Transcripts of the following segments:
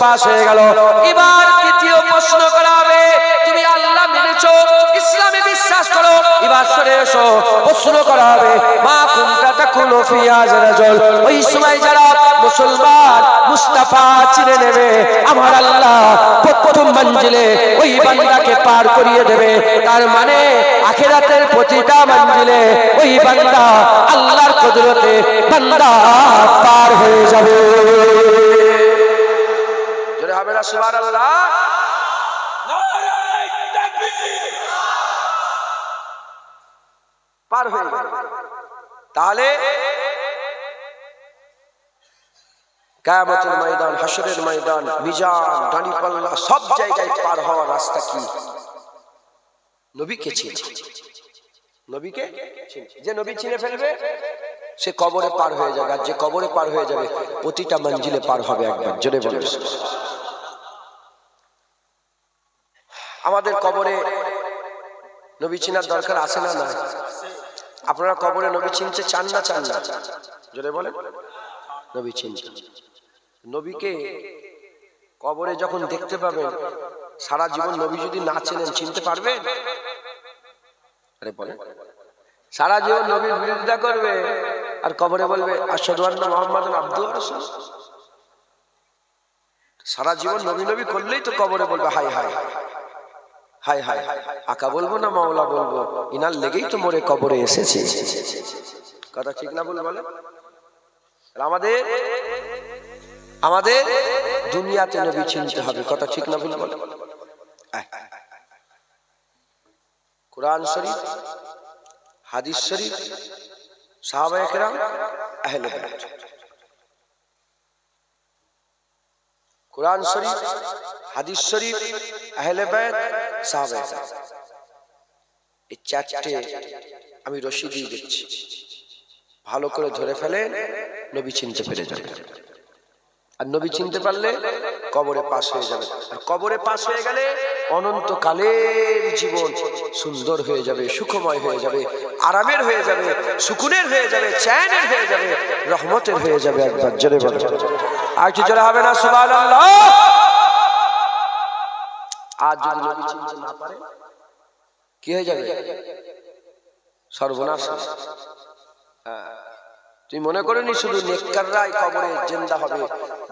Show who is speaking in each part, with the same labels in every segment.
Speaker 1: Pass হয়ে গেল। এবার তৃতীয় প্রশ্ন করা হবে, তুমি আল্লাহ মেনেছো, ইসলামে বিশ্বাস করো। এবার সরে এসো, প্রশ্ন করা হবে, মা কুনটা তাকুনু ফিয়াজ রাজুল, ওই সময় যারা মুসলমান মুস্তাফা চিনে নেবে, আমার আল্লাহ প্রথম মঞ্জিলে ওই বান্দাকে পার করিয়ে দেবে। তার মানে আখেরাতের প্রতিটা মঞ্জিলে ওই বান্দা আল্লাহর কুদরতে বান্দা পার হয়ে যাবে। সুবহানাল্লাহ পার হয়ে তাহলে কায়ামতের ময়দান হাসরের ময়দান মিজান দাঁড়িপাল্লা সব জায়গায় পার হওয়ার রাস্তা কি? নবীকে চিনে। নবীকে যে নবী চিনে ফেলবে সে কবরে পার হয়ে যাবে। আর যে কবরে পার হয়ে যাবে প্রতিটা মঞ্জিলে পার হবে একবার। জোরে বলে আমাদের কবরে নবী চিনার দরকার আছে না না আপনারা কবরে নবী চিনতে চান না চান না? জোরে বলেন। নবী চিনতে নবীকে কবরে যখন দেখতে পাবেন, সারা জীবন নবী যদি না চেনেন, চিনতে পারবেন? বলেন। সারা জীবন নবীর বিরোধিতা করবে আর কবরে বলবে, আশহাদু আন্না মুহাম্মাদুন আবদুহু ওয়া সারা জীবন নবী নবী করলেই তো কবরে বলবে হাই হাই হাই হাই আকা বলব না মাওলা বলব? ইনার লেগেই তো মোরে কবরে এসেছে। কথা ঠিক না বলে আমাদের আমাদের দুনিয়াতে নবী চিনতে হবে। কথা ঠিক না ভুল বলে? কোরআন শরীফ, হাদিস শরীফ, সাহাবা একরাম, আহলে কোরআন শরীফ, হাদিস শরীফ, আহলে বাইত এই চারটে আমি রশি দিয়ে দিচ্ছি। ভালো করে ধরে ফেলেন নবী চিনতে পেরে যাবে। আর নবী চিনতে পারলে কবরে পাশ হয়ে যাবে। আর কবরে পাশ হয়ে গেলে অনন্তকালের জীবন সুন্দর হয়ে যাবে, সুখময় হয়ে যাবে, আরামের হয়ে যাবে, সুকুনের হয়ে যাবে, চ্যানের হয়ে যাবে, রহমতের হয়ে যাবে একবার। জোরে বলে। আর কি জোরে হবে না? সুবহানাল্লাহ! আজ যদি নবী চিনতে না পারে কি হয়ে যাবে? সর্বনাশ। তুই মনে করিনি শুধু নেককাররাই কবরে জেন্দা হবে?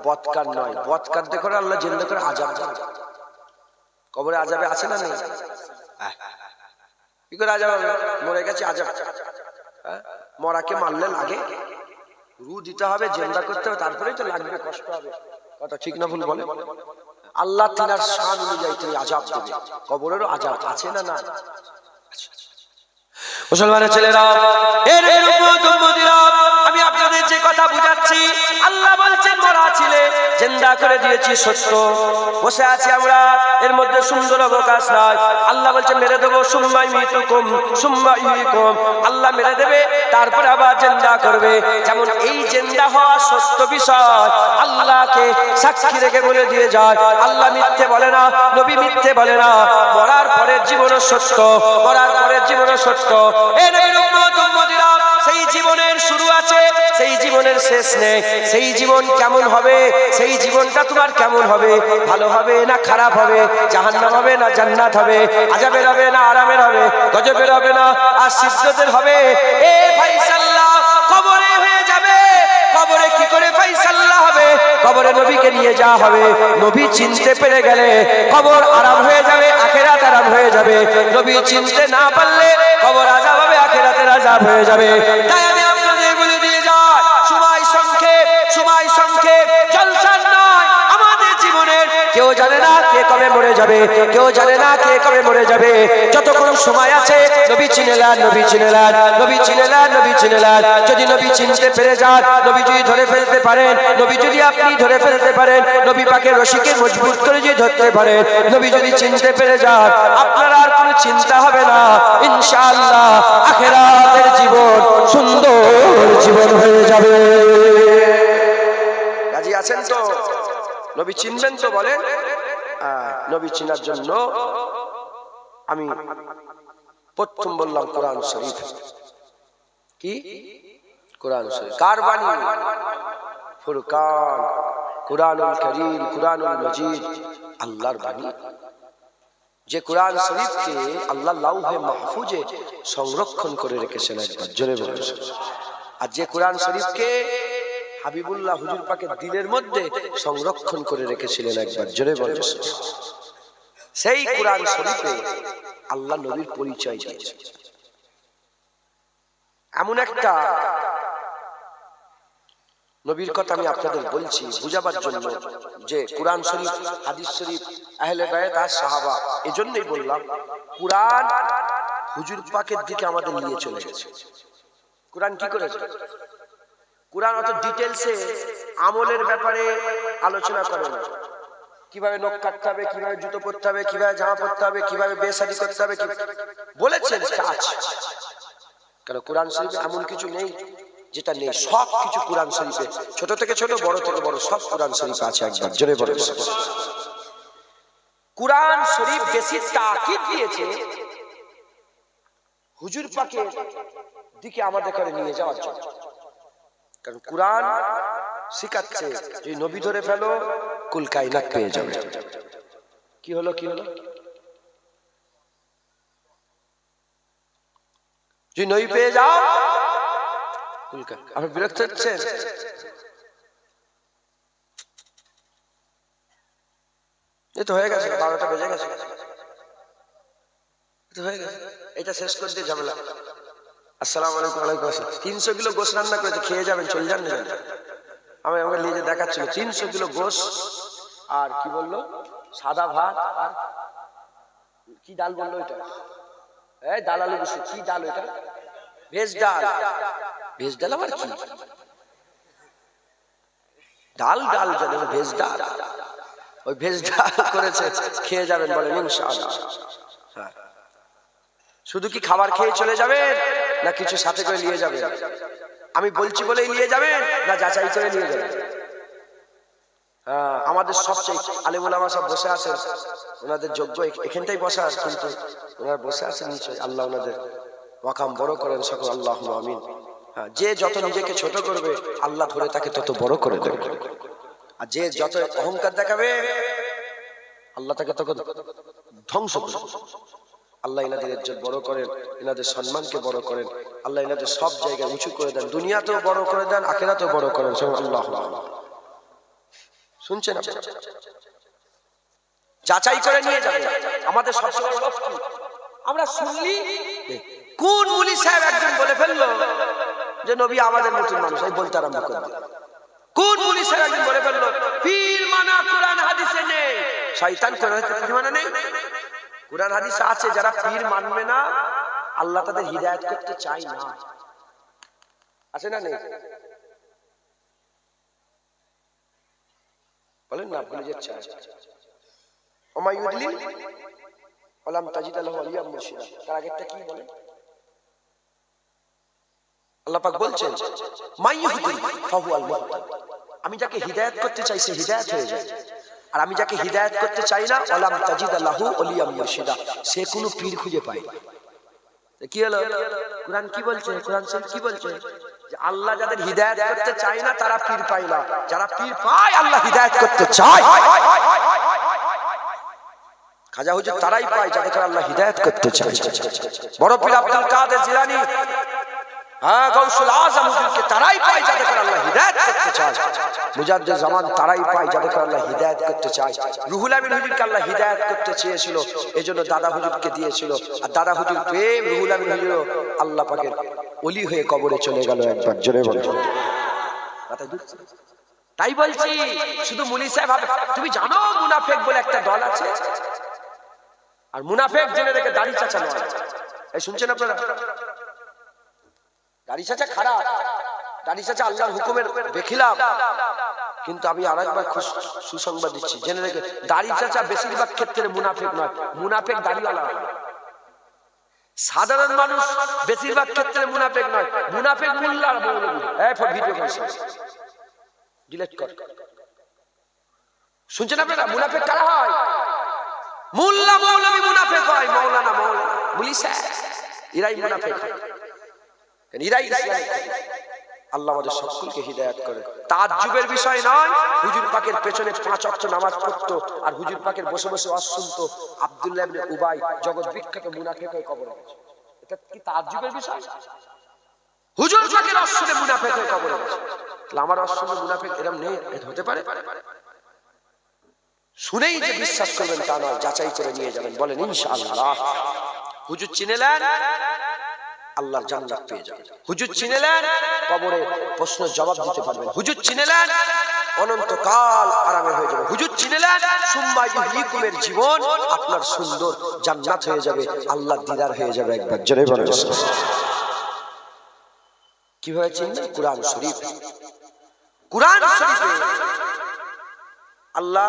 Speaker 1: বৎকার নয়। বৎকার দেখো আল্লাহ জেন্দা করে আজাব। কবরে আজাবে আছে না নেই? আহ, কি করে আজাব মরে গেছে আজাব। হ্যাঁ? মরাকে মারলে লাগে। রু দিতে হবে জেন্দা করতে হবে তারপরেই তো লাগবে কষ্ট হবে। কথা ঠিক না ভুল বলে? আল্লাহ তিনার শান অনুযায়ী তিনি আজাব দেবে। কবরেরও আজাব আছে না না মুসলমানের ছেলেরা, এর এর আমি আপনাদের যে কথা বুঝাচ্ছি, আল্লাহ বলছেন মরা ছিলে, জিন্দা করে দিয়েছি সত্য। বসে আছি আমরা, এর মধ্যে সুন্দর অবকাশ নাই। আল্লাহ বলছে মেরে দেবো সুম্মাই মিতুকুম সুম্মাই ইউকুম আল্লাহ মেরে দেবে তারপরে আবার জেন্দা করবে। যেমন এই জেন্দা হওয়া সত্য বিষয়। আল্লাহকে সাক্ষী রেখে বলে দিয়ে যায়, আল্লাহ মিথ্যে বলে না, নবী মিথ্যে বলে না। মরার পরের জীবনও সত্য, মরার পরের জীবনও সত্য। এ নবীর জীবনের শেষ নেই। সেই জীবন কেমন হবে? সেই জীবনটা তোমার কেমন হবে? ভালো হবে না খারাপ হবে? জাহান্নাম হবে না জান্নাত হবে? আজাবের হবে না আরামের হবে? গজবের হবে না আর সিদ্ধতের হবে? এ ফাইসাল্লাহ, কবরে হয়ে যাবে। কবরে কি করে ফাইসাল্লাহ হবে? কবরে নবীকে নিয়ে যাওয়া হবে। নবী চিনতে পেরে গেলে কবর আরাম হয়ে যাবে, আখেরাত আরাম হয়ে যাবে। নবী চিনতে না পারলে কবর আজাব হবে, আখেরাতের আজাব হয়ে যাবে। তাই কেউ জানে না কে কবে মরে যাবে, কেউ জানে না কে কবে মরে যাবে। যতক্ষণ সময় আছে, নবী চিনেলান নবী চিনেলান নবী চিনেলান নবী চিনেলান যদি নবী চিনতে পেরে যান, নবী যদি ধরে ফেলতে পারেন, নবী যদি আপনি ধরে ফেলতে পারেন, নবী পাকে রশিকে মজবুত করে যদি ধরতে পারেন, নবী যদি চিনতে পেরে যান, আপনার আর কোনো চিন্তা হবে না। ইনশাআল্লাহ, আখেরাতের জীবন সুন্দর জীবন হয়ে যাবে। রাজি আছেন তো? নবী চিনবেন তো বলেন নবী চিনার জন্য আমি প্রথম বললাম কোরআন শরীফ। কি? কোরআন শরীফ। কার বাণী? ফুরকান, কুরআনুল করিম, কুরআনুল মজিদ। আল্লাহর বাণী। যে কোরআন শরীফকে আল্লাহ লাউহে মাহফুজে সংরক্ষণ করে রেখেছেন একবার। জোরে বলুন। আর যে কোরআন শরীফকে হাবিবুল্লাহ হুজুর পাকের দিলের মধ্যে সংরক্ষণ করে রেখেছিলেন একবার। জোরে বলুন। সেই কোরআন শরীফে আল্লাহ নবীর পরিচয় দিয়েছে। এমন একটা নবীর কথা আমি আপনাদের বলছি বুঝাবার জন্য যে কোরআন শরীফ, হাদিস শরীফ, আহলে বায়াত আর সাহাবা, এজন্যই বললাম, কোরআন হুজুর পাকের দিকে আমাদের নিয়ে চলে গেছে। কোরআন কি করেছে? কোরআন অত ডিটেলসে আমলের ব্যাপারে আলোচনা করে না। কীভাবে নখ কাটতে হবে, কীভাবে জুতো পরতে হবে, কীভাবে জামা পরতে হবে, কীভাবে বেসাদি করতে হবে বলেছেন আছে। কারণ কোরআন শরীফে এমন কিছু নেই যেটা নেই? সব কিছু কোরআন শরীফে। ছোট থেকে ছোট, বড় থেকে বড়, সব কোরআন শরীফে আছে একবার। জোরে বলে কোরআন শরীফ বেশি তাকিদ দিয়েছে, হুজুর পাকের দিকে আমাদের করে নিয়ে যাওয়ার জন্য। কারণ কোরআন শিখাচ্ছে যে নবী ধরে ফেলো, কুল কায়নাত পেয়ে যাবে। কি হলো কি হলো? যদি নই পেয়ে যাও কুলকা আপনি বিরক্ত হচ্ছেন? এই তো হয়ে গেছে, বারোটা বেজে গেছে। হয়ে গেছে। এটা শেষ করে দিয়ে ঝামেলা। আসসালামু আলাইকুম, ওয়ালাইকুম আসসালাম। তিনশো কিলো গোস রান্না করেছে, খেয়ে যাবেন, চলে যান না আমি আমাকে নিয়ে যে দেখাচ্ছিল, তিনশো কিলো গোস আর কি বলল? সাদা ভাত আর কি ডাল বলল এটা? এই ডাল আলু বসে, কি ডাল এটা? ভেজ ডাল। ভেজ ডাল আবার কি? ডাল ডাল জানে ভেজ ডাল। ওই ভেজ ডাল করেছে, খেয়ে যাবেন বলেন, ইনশাআল্লাহ। হ্যাঁ। শুধু কি খাবার খেয়ে চলে যাবেন? না কিছু সাথে করে নিয়ে যাবেন আমি বলছি বলেই নিয়ে যাবেন না যাচাই করে নিয়ে যাবেন হ্যাঁ, আমাদের সবচেয়ে আলিমুল আমার সব বসে আছেন। ওনাদের যোগ্য এখানটাই বসে আছে কিন্তু ওনারা বসে আছেন আল্লাহ ওনাদের ওয়াকাম বড় করেন সকল আল্লাহ আমিন। হ্যাঁ, যে যত নিজেকে ছোট করবে আল্লাহ ধরে তাকে তত বড় করে দেবে। আর যে যত অহংকার দেখাবে আল্লাহ তাকে তখন ধ্বংস করবে। আল্লাহ এনাদের ইজ্জত বড় করেন, এনাদের সম্মানকে বড় করেন, আল্লাহ ইনাদের সব জায়গায় উঁচু করে দেন, দুনিয়াতেও বড় করে দেন, আখেরাতেও বড় করেন আল্লাহ শুনছেন যাচাই করে নিয়ে যাবে আমাদের সবসময়? আমরা শুনলি? কোন মুলি সাহেব একজন বলে ফেলল যে, নবী আমাদের নতুন মানুষ এই বলতে আরম্ভ করে দিল। কোন মুলি সাহেব একজন বলে ফেলল পীর মানা, কোরআন, হাদিসে নেই। শয়তান কোরআন, হাদিসে মানা নেই? কোরআন হাদিসে আছে, যারা পীর মানবে না, আল্লাহ তাদের হিদায়াত করতে চায় না। আছে না নেই? বলেন না, ভুলে যাচ্ছে ওমাইউদ্দিন ওলাম তাজিদ আল্লাহ আলিয়া মুর্শিদা। তার আগেরটা কি বলে? আল্লাহ পাক বলছেন মাইয়ুহদি ফাহু আল আমি যাকে হিদায়াত করতে চাই, সে হিদায়াত হয়ে যায়। আর আমি যাকে হিদায়াত করতে চাই না ওলাম তাজিদ আল্লাহু আলিয়া মুর্শিদা। সে কোনো পীর খুঁজে পায় কি হলো? কোরআন কি বলছে? কোরআন শরীফ কি বলছে? যে আল্লাহ যাদের হিদায়াত করতে চায় না, তারা পীর পায় না। যারা পীর পায়, আল্লাহ হিদায়াত করতে চায়। খাজা হুজুর তারাই পায় যাদেরকে আল্লাহ হিদায়াত করতে চায়। বড় পীর আব্দুল কাদের জিলানী হ্যাঁ তাই বলছি, শুধু মুনি সাহেব তুমি জানো মুনাফেক বলে একটা দল আছে? আর মুনাফেক জেনে রেখে দাড়ি চাচা এই শুনছেন আপনারা? দাড়ি চাচা খারাপ। দাড়ি চাচা আল্লাহর হুকুমের বেখিলাম কিন্তু আমি আর একবার সুসংবাদ দিচ্ছি। জেনে রেখে, দাড়ি চাচা বেশিরভাগ ক্ষেত্রে মুনাফেক নয়। মুনাফেক দাড়িওয়ালা। সাধারণ মানুষ বেশিরভাগ ক্ষেত্রে মুনাফেক নয়। মুনাফেক মোল্লার ভিডিও ডিলেট কর। শুনছেন আপনারা? মুনাফেক কারা হয়? মোল্লা, মৌলবী মুনাফেক হয়। মৌলানা মৌলানা মুলি স্যার এরাই মুনাফেক হয়। আল্লাহ আমাদের সকলকে করে। বিষয় নয়, হুজুর পাকের পেছনে পাঁচ অক্ট নামাজ পড়তো আর হুজুর পাকের বসে বসে আব্দুল্লাহ উবাই জগৎ বিখ্যাত এটা কি বিষয়? হুজুর পাকের আমার নেই হতে পারে। শুনেই যে বিশ্বাস করবেন তা নয়, যাচাই করে নিয়ে যাবেন। বলেন, ইনশাআল্লাহ। হুজুর চিনেলেন আল্লাহর জান্নাত পেয়ে যাবেন হুজুর চিনেলেন? কবরে প্রশ্ন জবাব দিতে পারবেন। হুজুর চিনেলেন? অনন্তকাল আরামের হয়ে যাবে। হুজুর চিনেলেন? সুম্মা জীবন আপনার সুন্দর জান্নাত হয়ে যাবে। আল্লাহ দিদার হয়ে যাবে একবার। জোরে কীভাবে চিনবেন কোরআন শরীফ। কোরআন শরীফে আল্লাহ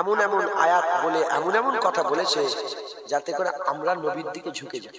Speaker 1: এমন এমন আয়াত বলে এমন এমন কথা বলেছে যাতে করে আমরা নবীর দিকে ঝুঁকে যাই।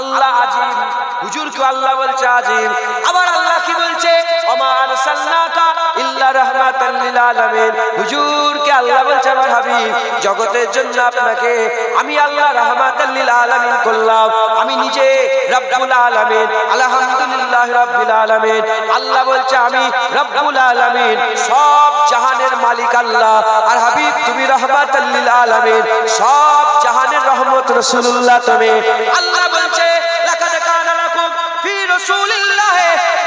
Speaker 1: আল্লাহ আজিম। হুজুরকে আল্লাহ বলছে আজিম। আবার আল্লাহ কি বলছে? ওমা আরসালনাকা ইল্লা রাহমাতাল লিল আলামিন। হুজুরকে আল্লাহ বলছে, আমার হাবিব, জগতের জন্য আপনাকে আমি আল্লাহ রাহমাতাল লিল আলামিন করলাম। আমি নিজে রব্বুল আলামিন, আলহামদুলিল্লাহ রাব্বিল আলামিন। আল্লাহ বলছে, আমি রব্বুল আলামিন, সব জাহানের মালিক আল্লাহ। আর হাবিব, তুমি রহমাতাল লিল আলামিন, সব জাহানের রহমত রাসূলুল্লাহ তুমি। আল্লাহ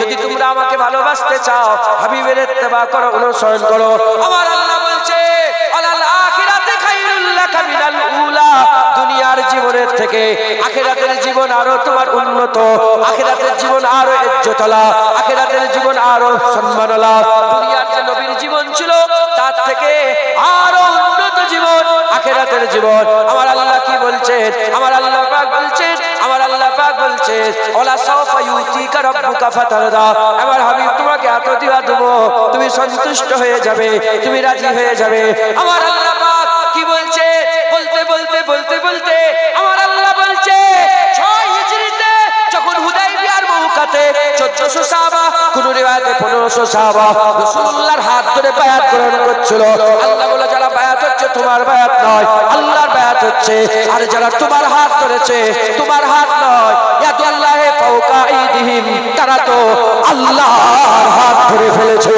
Speaker 1: যদি তোমরা আমাকে ভালোবাসতে চাও, হাবিবের ইত্তেবা করো, অনুসরণ করো। আমার আল্লাহ বলছে, আলাল আখিরাতে উলা, দুনিয়ার জীবনের থেকে আখিরাতের জীবন আরও তোমার উন্নত, আখিরাতের জীবন আরও ইজ্জতলা, আখিরাতের জীবন আরও সম্মানলা। দুনিয়ার যে নবীর জীবন ছিল, তার থেকে আরও উন্নত জীবন, আখিরাতের জীবন। আমার আল্লাহ কি বলছেন? আমার আল্লাহ পাক বলছেন বলছেন ওলা সাওফা ইউতিকা রাব্বুকা ফাতারদা। আমার হাবিব তোমাকে এত দিয়া দেব, তুমি সন্তুষ্ট হয়ে যাবে, তুমি রাজি হয়ে যাবে। আমার আল্লাহ পাক কি বলছে? বলতে বলতে বলতে বলতে আমার আল্লাহ বলছে, ছয় হিজরিতে যখন হুদাইবিয়ার মৌকাতে 1400 সাহাবা, কোন রিওয়ায়াতে 1500 সাহাবা, রাসূলুল্লাহর হাত ধরে বায়াত গ্রহণ করছিল। আল্লাহ বলে, যারা বায়াত হচ্ছে তোমার বায়াত নয়, আল্লাহর বায়াত হচ্ছে। আর যারা তোমার হাত ধরেছে, তোমার হাত নয়। তারা তো আল্লাহর হাত ধরে ফেলেছে।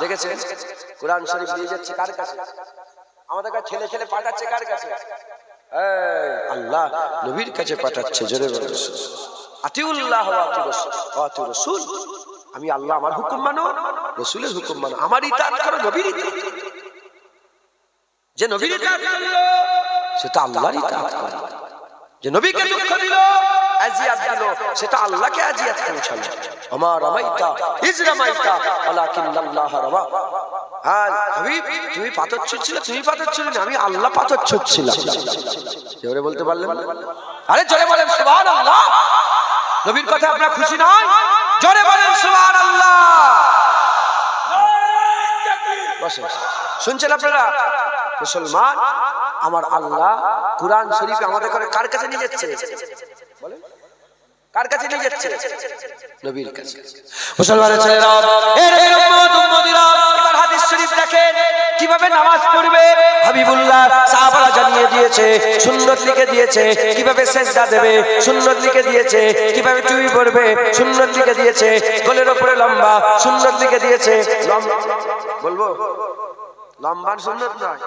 Speaker 1: দেখেছেন? কোরআন শরীফ যাচ্ছে কার কাছে? আমাদের কাছে ছেলে ছেলে পাঠাচ্ছে কার কাছে? আল্লাহ নবীর কাছে পাঠাচ্ছে আতিউল্লাহ ওয়া আতিউ রাসূল ওয়া আতিউ রাসূল। আমি আল্লাহ আমার হুকুম মানো রসুলের হুকুম মানো আমার ইতাআত করো নবীর ইতাআত করো। যে নবীর ইতাআত করল সে তো আল্লাহর ইতাআত করে যে নবীকে দুঃখ দিল আজিয়াত দিল সেটা আল্লাহকে আজিয়াত পৌঁছালো। আমার রামাইতা ইজ রামাইতা ওয়ালাকিন্নাল্লাহ রামা। আর হাবিব তুমি পাথর ছুঁচ্ছিলে তুমি পাথর না আমি আল্লাহ পাথর ছুঁচ্ছিলাম জোরে বলতে পারলেন? আরে জোরে বলেন সুবহানাল্লাহ। নবীর কথা আপনার খুশি নয়? জোরে বলেন, সুবহানাল্লাহ। বসে শুনছেন আপনারা? মুসলমান, আমার আল্লাহ কুরআন শরীফ আমাদের করে কার কাছে নিয়ে যাচ্ছে? কার কাছে নিয়ে যাচ্ছে? মুসলমানের শরীফ কীভাবে নামাজ পড়বে? হাবিবুল্লাহ জানিয়ে দিয়েছে, সুন্নত লিখে দিয়েছে, কীভাবে সেজদা দেবে, সুন্নত লিখে দিয়েছে, কীভাবে টুপি পড়বে সুন্নত লিখে দিয়েছে, গোলের উপরে লম্বা, সুন্নত লিখে দিয়েছে। বলব? লম্বা সুন্নত নয়,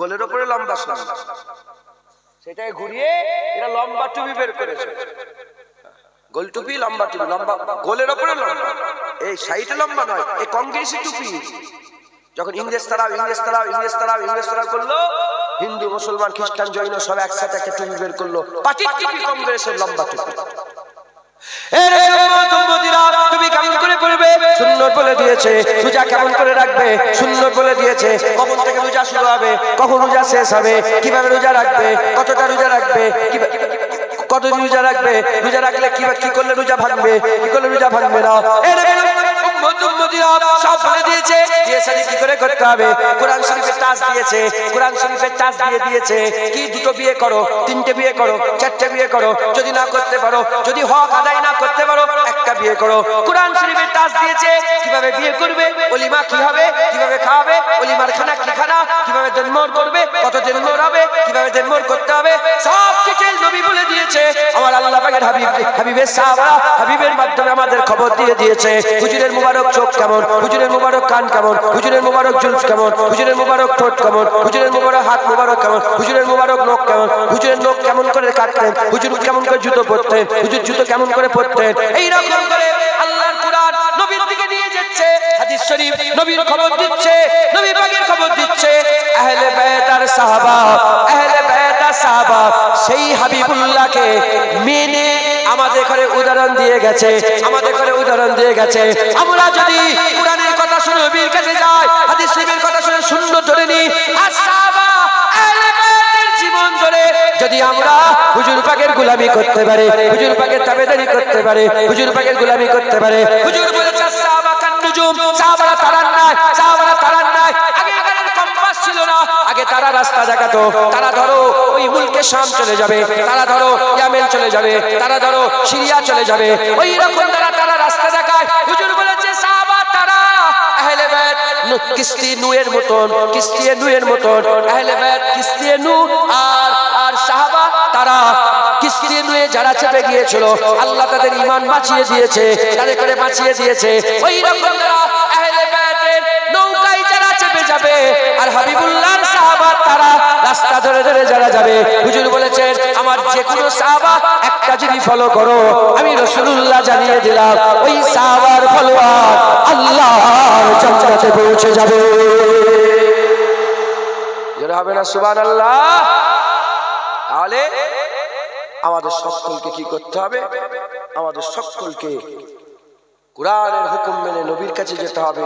Speaker 1: গোলের উপরে লম্বা সুন্নত। সেটাই ঘুরিয়ে এরা লম্বা টুপি বের করেছে। গোল টুপি, লম্বা টুপি, লম্বা, গোলের ওপরে লম্বা। এই সাইডে লম্বা নয়, এই কংগ্রেসি টুপি। যখন ইংরেজ তারাও ইংরেজ তারাও ইংরেজ তারাও ইংরেজ তারা করল হিন্দু, মুসলমান, খ্রিস্টান, জৈন সব একসাথে একটা টুপি বের করল। কংগ্রেসের লম্বা টুপি। দিয়েছে, রোজা রাখবে রোজা শুরু হবে, কখন রোজা শেষ হবে, কীভাবে রোজা রাখবে, কতটা রোজা রাখবে কত রোজা রাখবে, রোজা রাখলে কি করলে রোজা ভাঙবে, কি করলে রোজা ভাঙবে না? সব বলে দিয়েছে। কি করে করতে হবে? কোরআন শরীফের টাচ দিয়েছে। কোরআন শরীফের টাচ দিয়ে দিয়েছে। কি দুটো বিয়ে করো? তিনটে বিয়ে করো? চারটে বিয়ে করো? যদি না করতে পারো, যদি হক আদায় না করতে পারো একটা বিয়ে করো। কোরআন শরীফের দিয়েছে, কীভাবে বিয়ে করবে, অলিমা কি হবে কীভাবে খাওয়াবে, অলিমার খানা কি খানা, কীভাবে করবে, কত হবে, কীভাবে করতে হবে, সব কিছু নবী বলে দিয়েছে। আমার আল্লাহ পাকের হাবিব, হাবিবের সাহাবা, হাবিবের মাধ্যমে আমাদের খবর দিয়ে দিয়েছে। হুজুরের মুবারক চোখ কেমন? হুজুরের মুবারক কান কেমন? হুজুরের মুবারক জুলফ কেমন? হুজুরের মুবারক ঠোঁট কেমন? হুজুরের মুবারক হাত মুবারক কেমন? হুজুরের মুবারক নখ কেমন? হুজুরের নখ কেমন করে কাটতেন? হুজুর কেমন করে জুতো পরতেন? হুজুর জুতো কেমন করে পরতেন? এই করে আল্লাহর নবীর দিকে নিয়ে যাচ্ছে, হাদিস শরীফ নবীর খবর দিচ্ছে, নবী পাকের খবর দিচ্ছে। আহলে বাইত আর সাহাবা, আহলে বাইত আর সাহাবা, সেই হাবিবুল্লাহকে মেনে আমাদের ঘরে উদাহরণ দিয়ে গেছে, আমাদের ঘরে উদাহরণ দিয়ে গেছে। আমরা যদি কোরআনের কথা শুনে নবীর কাছে যাই, হাদিস শরীফের কথা শুনে শূন্য ধরে নি আর যদি আমরা হুজুর পাকের গোলামি করতে পারে, হুজুর পাকের তাবেদারি করতে পারে, হুজুর পাকের গোলামি করতে পারে, হুজুর সাহাবা তারান নাই তারান নাই আগে কম্পাস ছিল না, আগে তারা রাস্তা দেখাতো, তারা ধরো ওই মুলকে শাম চলে যাবে, তারা ধরো ইয়ামেন চলে যাবে, তারা ধরো সিরিয়া চলে যাবে, ওই রকম তারা তারা রাস্তা দেখায়। হুজুর বলেছে, সাহাবা, তারা আহলে বাইত কিস্তি নুয়ের মতন, কিস্তি নুয়ের মতন, আহলে বাইত কিস্তি নু আর তারা কিস্তি নুয়ে যারা চেপে গিয়েছিল, আল্লাহ তাদের ঈমান বাঁচিয়ে দিয়েছে তাদের করে বাঁচিয়ে দিয়েছে। ওই রকম যারা চেপে যাবে, আর তারা রাস্তা ধরে ধরে যারা যাবে, হুজুর আমার যে কোনো সাহাবা করো। আমি জানিয়ে দিলাম, ওই পৌঁছে যাবে। হবে না, সুবহানাল্লাহ। তাহলে আমাদের সকলকে কি করতে হবে? আমাদের সকলকে কোরআনের হুকুম মেনে নবীর কাছে যেতে হবে।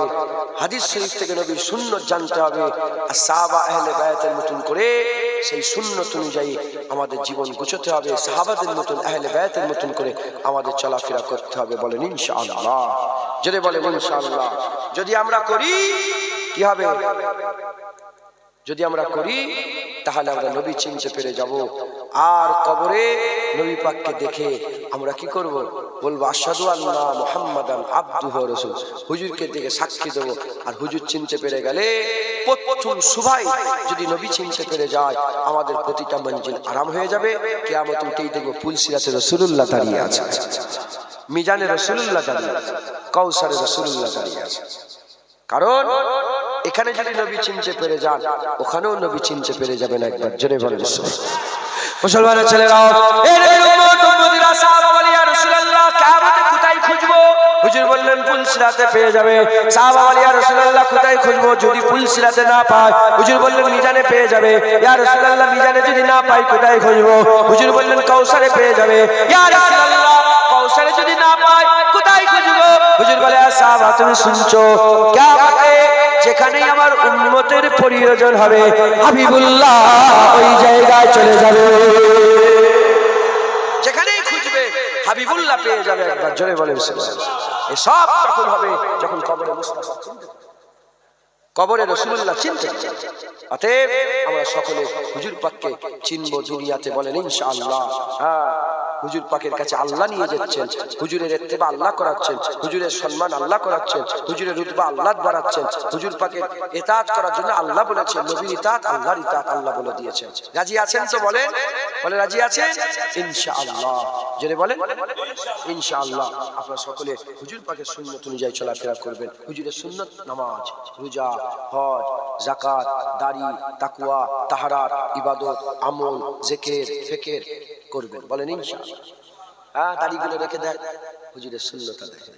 Speaker 1: হাদিস শরীফ থেকে নবীর সুন্নত জানতে হবে। আর সাহাবা আহলে বায়াতের মতন করে সেই সুন্নত অনুযায়ী আমাদের জীবন গুছোতে হবে। সাহাবাদের মতন, আহলে বায়াতের মতন করে আমাদের চলাফেরা করতে হবে বলেন ইনশাআল্লাহ। যদি বলেন ইনশাআল্লাহ। যদি আমরা করি, কি হবে? যদি আমরা করি, তাহলে আমরা নবী চিনতে পেরে যাব। আর কবরে নবী পাককে দেখে আমরা কি করব? বলব আসাদু আল্লাহ মোহাম্মদান আব্দুহ রসুল হুজুরকে দেখে সাক্ষী দেবো। আর হুজুর চিনতে পেরে গেলে, প্রথম সুভাই যদি নবী চিনতে পেরে যায়, আমাদের প্রতিটা মঞ্জিল আরাম হয়ে যাবে। কেয়ামত উঠেই দেখব পুলসিরাতে রসুল্লাহ দাঁড়িয়ে আছে। মিজানে রসুল্লাহ দাঁড়িয়ে আছে। কৌসারে রসুল্লাহ দাঁড়িয়ে আছে। কারণ, এখানে যদি নবী চিনতে পেরে যান, ওখানেও নবী চিনতে পেরে যাবেন একবার। জোরে বলেন মুসলমানের ছেলেরাও হুজুর বললেন পুলসিরাতে পেয়ে যাবে। সাহাবা বলি ইয়া রাসূলুল্লাহ কোথায় খুঁজবো? যদি পুলসিরাতে না পায় হুজুর বললেন মিজানে পেয়ে যাবে। ইয়া রাসূলুল্লাহ মিজানে যদি না পাই কোথায় খুঁজবো? হুজুর বললেন কাউসারে পেয়ে যাবে। ইয়া রাসূলুল্লাহ কাউসারে যদি না পাই কোথায় খুঁজবো? হুজুর বলে সাহাবা, তুমি শুনছো? কিয়ামতে যেখানেই আমার উম্মতের প্রয়োজন হবে, হাবিবুল্লাহ ওই জায়গায় চলে যাবে। যেখানেই খুঁজবে, হাবিবুল্লাহ পেয়ে যাবে একবার, জোরে বলে সব তখন হবে যখন কবরে মুস্তাফা। কবরে রসুল্লাহ চিনতে অতএব আমরা সকলে হুজুর পাককে চিনবো দুনিয়াতে বলেন, ইনশাআল্লাহ। হ্যাঁ হুজুর পাকের কাছে আল্লাহ নিয়ে যাচ্ছেন, হুজুরের এত্তেবা আল্লাহ করাচ্ছেন, হুজুরের সম্মান আল্লাহ করাচ্ছেন, হুজুরের রুতবা আল্লাহ বাড়াচ্ছেন, হুজুর পাকের এতাত করার জন্য আল্লাহ বলেছেন, নবীর ইতাত আল্লাহর ইতাত আল্লাহ বলে দিয়েছেন। রাজি আছেন তো বলেন? বলে রাজি আছেন? ইনশাআল্লাহ। জেনে বলেন? ইনশাআল্লাহ। আপনারা সকলে হুজুর পাকের সুন্নত অনুযায়ী চলাফেরা করবেন। হুজুরের সুন্নত নামাজ, রোজা হজ জাকাত দাড়ি তাকুয়া তাহারাত, ইবাদত, আমল, জেকের, ফেকের করবেন। বলেন ইনশাআল্লাহ। হ্যাঁ দাড়িগুলো রেখে দেন। হুজুরের শূন্যতা দেখেন।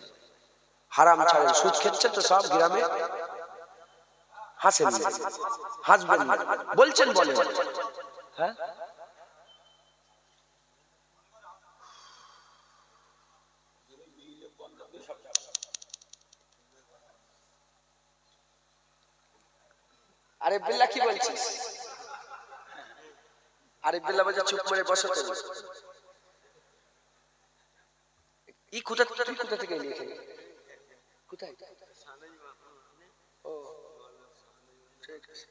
Speaker 1: হারাম ছাড়েন, সুদ খেচ্ছে তো সব গ্রামে। হাসেন। হাসবেন বলছেন বলেন। হ্যাঁ? আরে বিল্লা কি বলছিস? আরে বিল্লা বলছে চুপ করে বসে তো ই কোথা কোথা তুই কোথা থেকে এখানে? কোথায়? ও। ঠিক আছে।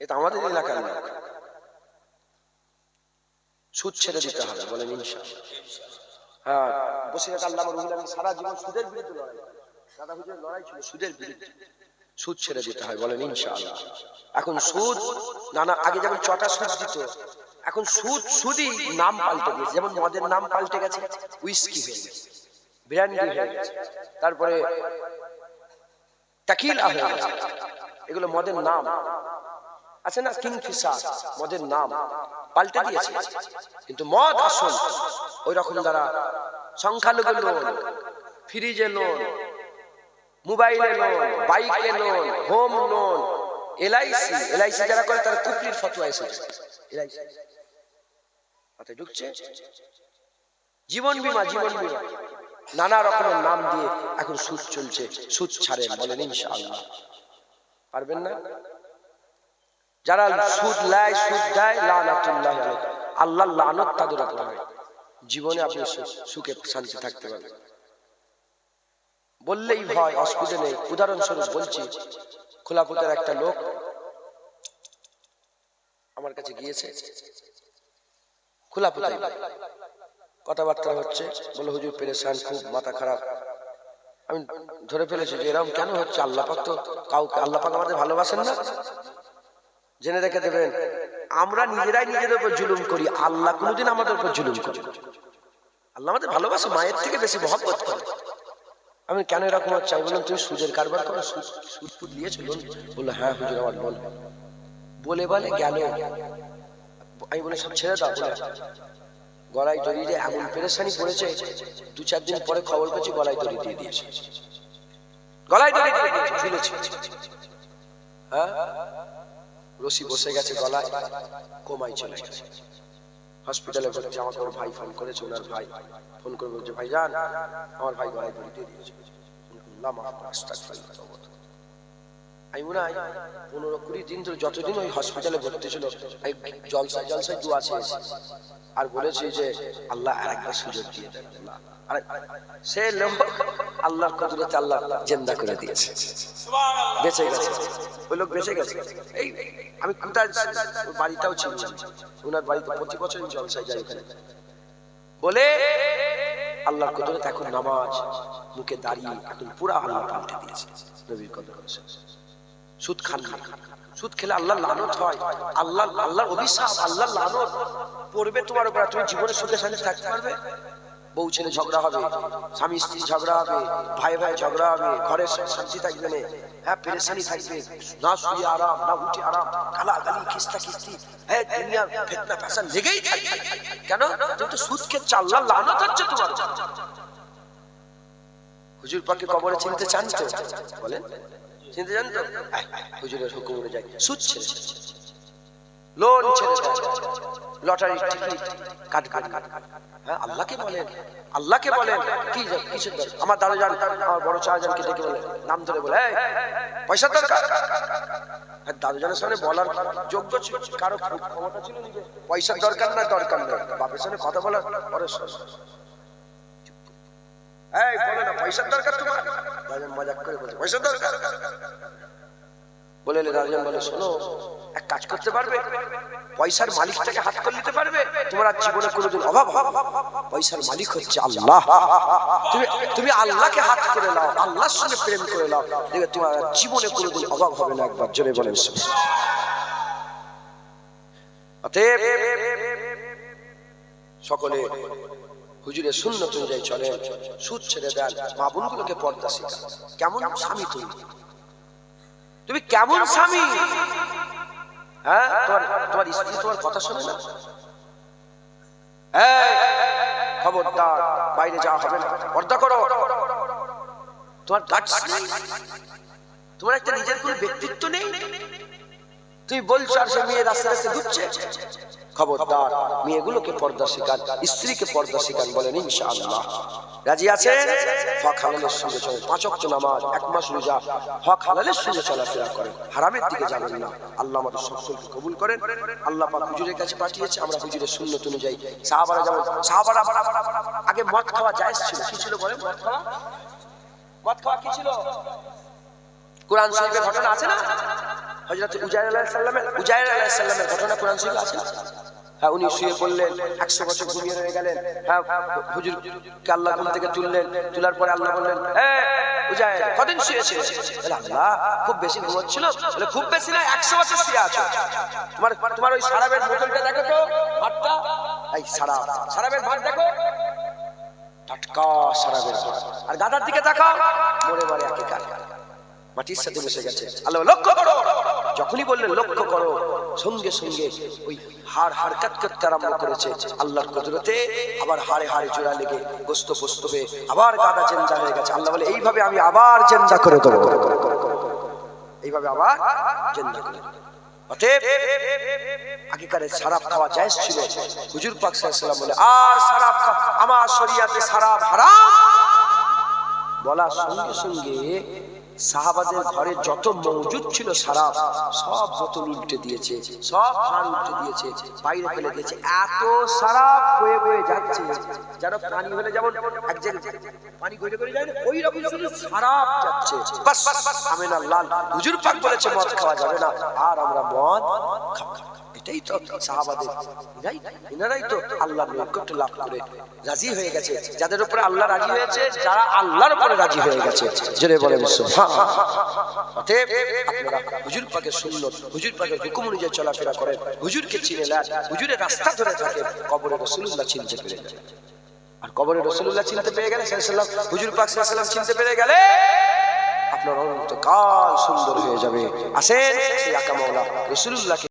Speaker 1: এ আমাদের এলাকার লোক। সুদ ছেড়ে দিতে হবে বলেন ইনশাআল্লাহ। হ্যাঁ বসে থাকা আল্লাহ সারা জীবন সুদের বিরুদ্ধে লড়াই। দাদা হুজুরের লড়াই ছিল সুদের বিরুদ্ধে। সুদ ছেড়ে দিতে হয় বলেন, ইনশাআল্লাহ। এখন সুদ, নানা, আগে যেমন চটা সুদ দিত, এখন সুদ সুদই নাম পাল্টে দিয়েছে। যেমন মদের নাম পাল্টে গেছে উইস্কি হয়ে গেছে ব্র্যান্ডি হয়ে গেছে, তারপরে গেছে, এগুলো মদের নাম। আছে না কিংফিশার মদের নাম, পাল্টে দিয়েছে। কিন্তু মদ আসল, ওই রকম দ্বারা সংখ্যালঘু লোন ফ্রিজে লোন মোবাইলে লোন বাইকে loan home loan LIC LIC যারা করে তারা কুপড়ির ফতোয়া এসেছে এলআইসি। মাথায় ঢুকছে। জীবন বীমা জীবন বীমা। নানা রকমের নাম দিয়ে এখন সুদ চলছে। সুদ ছাড়েন বলেন ইনশাআল্লাহ। পারবেন না? যারা সুদ লাই সুদ দেয়, লানাতুল্লাহ। আল্লাহ লানত তাদের উপর জীবনে আপনি সুখে শান্তি থাকতে পারবেন। বললেই ভয় অসুবিধা নেই। উদাহরণস্বরূপ বলছি খোলাপুতের একটা লোক আমার কাছে গিয়েছে। খোলাপুতাই কথাবার্তা হচ্ছে বলে হুজুর পেরেশান খুব মাথা খারাপ। আমি ধরে ফেলেছি যে এরকম কেন হচ্ছে? আল্লাহ পাক তো কাউকে আল্লাহ পাক আমাদের ভালোবাসেন না। জেনে রেখে দেবেন আমরা নিজেরাই নিজেদের উপর জুলুম করি। আল্লাহ কোনোদিন আমাদের উপর জুলুম করে। আল্লাহ আমাদের ভালোবাসে মায়ের থেকে বেশি মহব্বত করে। আমি কেন এরকম হচ্ছে? আমি বললাম তুমি সুদের কারবার করো সুদ সুদ ফুদ দিয়েছ লোন বলল হ্যাঁ হুজুর আমার লোন বলে বলে গেল। আমি বলে সব ছেড়ে দাও, বলে গলায় দড়ি দিয়ে এমন পেরেশানি পড়েছে, দু চার দিন পরে খবর পেয়েছি গলায় দড়ি দিয়ে দিয়েছে। গলায় দড়ি দিয়ে ঝুলেছে। হ্যাঁ? রশি বসে গেছে গলায় কমাই চলে গেছে। হসপিটালে ভর্তি আমাকে ওর ভাই ফোন করেছে, ওনার ভাই ফোন করে বলছে ভাই যান আমার ভাই গলায় দড়ি দিয়ে দিয়েছে। আর বলেছি যে, আল্লাহ আর একবার সুযোগ দিয়ে দেন। সে আল্লাহর আল্লাহ করে দিয়েছে। বেঁচে গেছে। ওই লোক বেঁচে গেছে। এই, আমি কোথায় বাড়িটাও ছিল ওনার বাড়িতে প্রতি জলসায় যাই ওখানে। বলে, আল্লাহর কদরত এখন নামাজ, মুখে দাঁড়িয়ে এখন পুরা আল্লাহ পাল্টে দিয়েছে নবীর কদর সুদ খান। সুদ খেলে আল্লাহ লানত হয়। আল্লাহ আল্লাহর অভিশাপ আল্লাহ লানত। পড়বে তোমার উপর। তুমি জীবনে সুখে শান্তি থাকতে পারবে? বউ ছেলে ঝগড়া হবে, স্বামী স্ত্রী ঝগড়া হবে, ভাই ভাই ঝগড়া হবে, ঘরে শান্তি থাকবে না হ্যাঁ পেরেশানি থাকবে, না শুয়ে আরাম, না উঠে আরাম গালা গালি খিস্তা খিস্তি হ্যাঁ দুনিয়ার ফেতনা ফ্যাশন লেগেই থাকবে কেন? তুমি তো সুদ খেয়ে আল্লাহ লানত হচ্ছে তোমার। হুজুর পাকে কবরে চিনতে চান তো? বলেন। চিনতে চান তো? হুজুরের হুকুম অনুযায়ী সুদ ছেড়ে। লোন ছেড়ে দেন লটারির টিকিট কাটবেন হ্যাঁ আল্লাহকে বলেন আল্লাহকে বলেন কি দরকার আমার দাদা যান আমার বড় চাহাজানকে ডেকে বলে নাম ধরে বলে "এই, পয়সার দরকার? হ্যাঁ দাদুজানের সামনে বলার যোগ্য ছিল কারও ক্ষমতা ছিল নিজে। পয়সার দরকার না দরকার নেই। বাপের সামনে কথা বলার পরে এই বলে না পয়সার দরকার তোমার? মজাক করে বলছে পয়সার দরকার? বলে দাদাজান বলে, শোনো, এক কাজ করতে পারবে? পয়সার মালিকটাকে হাত করে নিতে পারবে? তোমার আর জীবনে কোনোদিন অভাব হবে। পয়সার মালিক হচ্ছে আল্লাহ। তুমি তুমি আল্লাহকে হাত করে নাও, আল্লাহর সঙ্গে প্রেম করে নাও। দেখবে তোমার জীবনে কোনোদিন অভাব হবে না একবার। জোরে বলেন অতএব সকলে হুজুরের সুন্নত অনুযায়ী চলে সুদ ছেড়ে দেন, মা বোনগুলোকে পর্দা শেখা কেমন স্বামী তুমি তুমি কেমন স্বামী? হ্যাঁ তোমার তোমার স্ত্রী তোমার কথা শোনে না? খবরদার বাইরে যাওয়া হবে না। পর্দা করো। তোমার গাছ নেই তোমার একটা নিজের কোনো ব্যক্তিত্ব নেই? তুই বলছো আর সে মেয়ে রাস্তা রাস্তা ঘুরছে? খবরদার। মেয়েগুলোকে পর্দা শিকার স্ত্রীকে পর্দা শিকার বলেন ইনশাআল্লাহ। রাজি আছেন? হক হালালের সঙ্গে চলে পাঁচ অক্ট নামাজ, এক মাস রোজা। হক হালালের সঙ্গে চলাফেরা করেন। হারামের দিকে যাবেন না। আল্লাহ আমাদের সকলকে কবুল করেন। আল্লাহ পাক হুজুরের কাছে পাঠিয়েছে, আমরা হুজুরের সুন্নত অনুযায়ী। সাহাবারা যেমন সাহাবারা আগে মদ খাওয়া জায়েজ ছিল। কি ছিল বলেন মদ খাওয়া? মদ খাওয়া কি ছিল? কোরআন শরীফের ঘটনা আছে না? হযরত উজাইর আলাইহিস সালামের উজাইর আলাইহিস সালামের ঘটনা কোরআন শরীফে আছে? হ্যাঁ উনি শুয়ে পড়লেন একশো বছর ঘুমিয়ে রয়ে গেলেন। হ্যাঁ হুজুর আল্লাহ ঘুম থেকে তুললেন তোলার পরে আল্লাহ বললেন "এ, উজাইর কদিন শুয়েছিল বলে, আল্লাহ খুব বেশি ঘুমোচ্ছিল? খুব বেশি না একশো বছর শুয়ে আছো। তোমার তোমার ওই সারাবের বোতলটা দেখো তো ভাতটা। এই সারাব সারাবের ভাত দেখো। টাটকা সারাবের ভাত। আর গাদার দিকে তাকাও মরে মরে একে কার মাটির সাথে মিশে গেছে। আল্লাহ লক্ষ্য করো যখনই বললেন, লক্ষ্য করো, সঙ্গে সঙ্গে ওই হাড় হারকাত করতে আরম্ভ করেছে। আল্লাহর কুদরতে আবার হাড়ে হাড়ে জোড়া লেগে গোস্ত পোস্ত হয়ে আবার গাদা জেন্দা হয়ে গেছে। আল্লাহ বলে, এইভাবে আমি আবার জেন্দা করে দেবো। এইভাবে আবার জেন্দা করে। অতএব আগেকার সারাপ খাওয়া জায়েজ ছিল। হুজুর পাক সাল্লাল্লাহু বলে, আর সারাপ আমার শরিয়াতে সারাপ হারাম। বলার সঙ্গে সঙ্গে সাহাবাদের ঘরে যত মজুদ ছিল সারাপ সব বোতল উল্টে দিয়েছে, সব ভাঁড় উল্টে দিয়েছে, বাইরে ফেলে দিয়েছে, এত সারাপ বয়ে বয়ে যাচ্ছে যেন পানি হলে যেমন এক জায়গায় লাল হুজুর পাক বলেছে, মদ খাওয়া যাবে না, আর আমরা মদ না। এটাই তো সাহাবাদের এনারাই তো আল্লাহর নৈকট্য লাভ করে রাজি হয়ে গেছে। যাদের উপরে আল্লাহ রাজি হয়েছে, যারা আল্লাহর উপরে রাজি হয়ে গেছে। বলে অতএব আপনারা হুজুর হুজুর হুকুম অনুযায়ী চলাফেরা করেন। হুজুরকে চিনে নেন, হুজুরের রাস্তা ধরে কবরে রসুল্লাহ চিনতে পেরে আর কবরে রসুল্লাহ চিনতে পেরে গেলে হুজুর পাক সাল্লাম চিনতে পেরে গেলে আপনার অনন্তকাল সুন্দর হয়ে যাবে। আসেন, সেই আকামওয়ালা রসুল্লাহকে